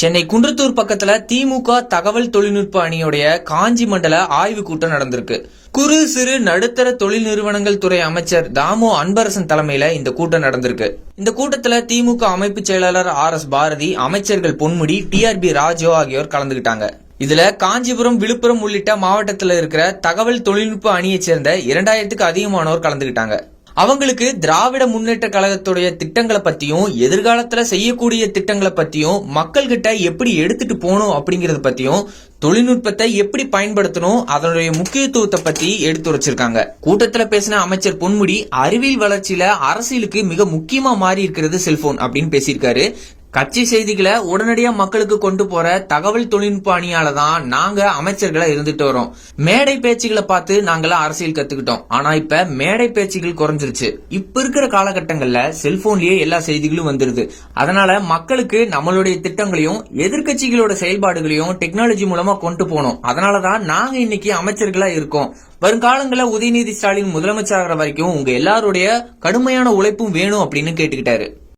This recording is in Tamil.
சென்னை குன்றத்தூர் பக்கத்துல திமுக தகவல் தொழில்நுட்ப அணியுடைய காஞ்சி மண்டல ஆய்வு கூட்டம் நடந்திருக்கு. குறு சிறு நடுத்தர தொழில் நிறுவனங்கள் துறை அமைச்சர் தாமோ அன்பரசன் தலைமையில இந்த கூட்டம் நடந்திருக்கு. இந்த கூட்டத்துல திமுக அமைப்பு செயலாளர் ஆர் எஸ் பாரதி அமைச்சர்கள் பொன்முடி டிஆர்பி ராஜோ ஆகியோர் கலந்துகிட்டாங்க. இதுல காஞ்சிபுரம் விழுப்புரம் உள்ளிட்ட மாவட்டத்தில் இருக்கிற தகவல் தொழில்நுட்ப அணியைச் சேர்ந்த இரண்டாயிரத்துக்கு அதிகமானோர் கலந்துகிட்டாங்க. அவங்களுக்கு திராவிட முன்னேற்ற கழகத்துடைய திட்டங்களை பத்தியும் எதிர்காலத்துல செய்யக்கூடிய திட்டங்களை பத்தியும் மக்கள் கிட்ட எப்படி எடுத்துட்டு போகணும் அப்படிங்கறத பத்தியும் தொழில்நுட்பத்தை எப்படி பயன்படுத்தணும் அதனுடைய முக்கியத்துவத்தை பத்தி எடுத்துரைச்சிருக்காங்க. கூட்டத்துல பேசின அமைச்சர் பொன்முடி அறிவியல் வளர்ச்சியில அரசியலுக்கு மிக முக்கியமா மாறி இருக்கிறது செல்போன் அப்படின்னு பேசியிருக்காரு. கட்சி செய்திகளை உடனடியா மக்களுக்கு கொண்டு போற தகவல் தொழில்நுட்ப அணியால தான் நாங்க அமைச்சர்களா இருந்துட்டு வரோம். மேடை பேச்சுகளை பார்த்து நாங்களாம் அரசியல் கத்துக்கிட்டோம். ஆனா இப்ப மேடை பேச்சுகள் குறைஞ்சிருச்சு. இப்ப இருக்கிற காலகட்டங்கள்ல செல்போன்லயே எல்லா செய்திகளும் வந்துருது. அதனால மக்களுக்கு நம்மளுடைய திட்டங்களையும் எதிர்க்கட்சிகளோட செயல்பாடுகளையும் டெக்னாலஜி மூலமா கொண்டு போனோம் அதனாலதான் நாங்க இன்னைக்கு அமைச்சர்களா இருக்கோம். வருங்காலங்களில் உதயநிதி ஸ்டாலின் முதலமைச்சர் ஆகிற வரைக்கும் உங்க எல்லாருடைய கடுமையான உழைப்பும் வேணும் அப்படின்னு கேட்டுக்கிட்டாரு.